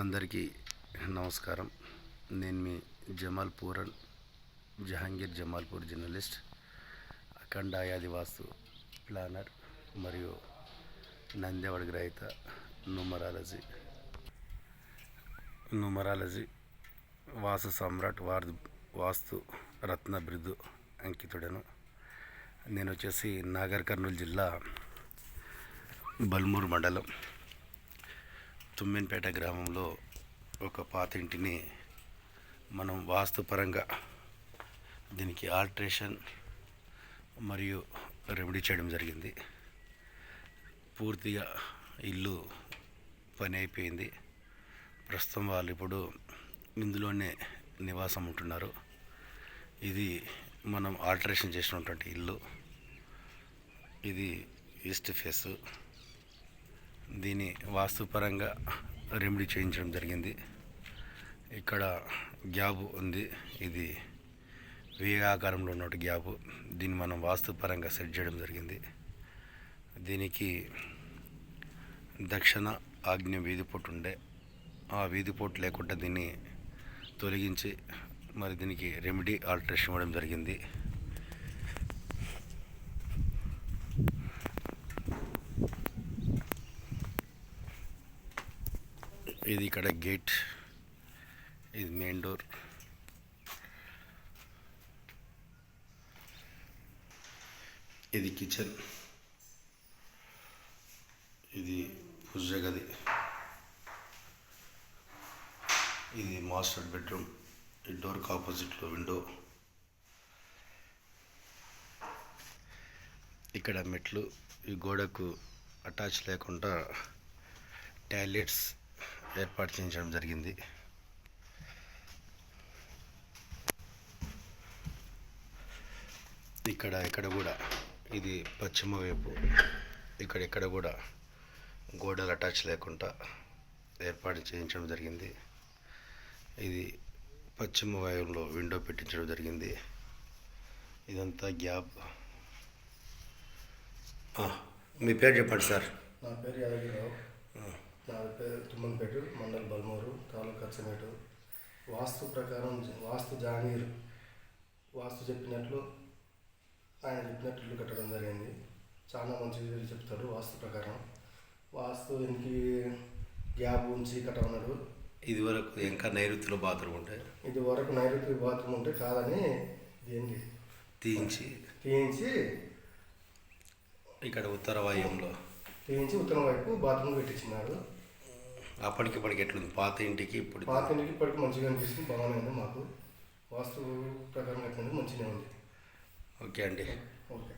అందరికీ నమస్కారం. నేను మీ జమాల్పూరన్ జహాంగీర్ జమాల్పూర్ జర్నలిస్ట్ అఖండ యాదివాస్తు ప్లానర్ మరియు నంద్యావడ గ్రహీత న్యూమరాలజీ న్యూమరాలజీ వాసు సమ్రాట్ వార్ వాస్తు రత్న బిరుదు అంకితుడను. నేను వచ్చేసి నాగర్ కర్నూలు జిల్లా బల్మూర్ మండలం. తుమ్మెన్పేట గ్రామంలో ఒక పాత ఇంటిని మనం వాస్తుపరంగా దీనికి ఆల్ట్రేషన్ మరియు రెమెడీ చేయడం జరిగింది. పూర్తిగా ఇల్లు పని అయిపోయింది ప్రస్తుతం వాళ్ళు ఇప్పుడు ఇందులోనే నివాసం ఉంటున్నారు. ఇది మనం ఆల్టరేషన్ చేసినటువంటి ఇల్లు. ఇది ఈస్ట్ ఫేసు. దీని వాస్తుపరంగా రెమెడీ చేయించడం జరిగింది. ఇక్కడ గ్యాబ్ ఉంది. ఇది వి ఆకారంలో ఉన్న గ్యాబ్. దీన్ని మనం వాస్తుపరంగా సెట్ చేయడం జరిగింది. దీనికి దక్షిణ ఆగ్నేయ వీధి పొట్టు ఉండే. ఆ వీధి పొట్టు లేకుండా దీన్ని తొలగించి మరి దీనికి రెమెడీ ఆల్టరేషన్ ఇవ్వడం జరిగింది. ఇది ఇక్కడ గేట్ ఇది మెయిన్ డోర్. ఇది కిచెన్. ఇది పూజ గది. ఇది మాస్టర్ బెడ్రూమ్. ఈ డోర్కి ఆపోజిట్లో విండో. ఇక్కడ మెట్లు. ఈ గోడకు అటాచ్ లేకుండా టాయిలెట్స్ ఏర్పాటు చేయించడం జరిగింది. ఇక్కడ ఇక్కడ కూడా ఇది పశ్చిమ వైపు ఇక్కడ ఇక్కడ కూడా గోడలు అటాచ్ లేకుండా ఏర్పాటు చేయించడం జరిగింది. ఇది పశ్చిమ వాయువులో విండో పెట్టించడం జరిగింది. ఇదంతా గ్యాప్. మీ పేరు చెప్పండి సార్. నా పేరు యాదగిరిరావు పేరు తుమ్మంపేట మండల్ బల్మూరు తాలూకా అచ్చమేటు. వాస్తు ప్రకారం వాస్తు జానీర్ వాస్తు చెప్పినట్లు ఆయన చెప్పినట్లు ఇల్లు కట్టడం జరిగింది. చాలా మంచిగా చెప్తాడు వాస్తు ప్రకారం. వాస్తు ఇంటికి గ్యాప్ ఉంచి కట్టమన్నాడు? ఇది వరకు ఇంకా నైరుతిలో బాత్రూమ్ ఉంటాయి ఇది వరకు నైరుతి బాత్రూమ్ ఉంటే కాదని దీన్ని తీయించి. తీయించి ఇక్కడ ఉత్తర వాయువ్యంలో తీయించి ఉత్తరం వైపు బాత్రూమ్ పెట్టించినాడు. అప్పటికి ఇప్పటికి ఎట్లుంది? పాత ఇంటికి ఇప్పుడు పాత ఇంటికి ఇప్పటికి మంచిగా అనిపిస్తుంది బాగానే ఉంది మాకు. వాస్తు ప్రకారం కట్టినందుకు మంచిగానే ఉంది. ఓకే అండి. ఓకే.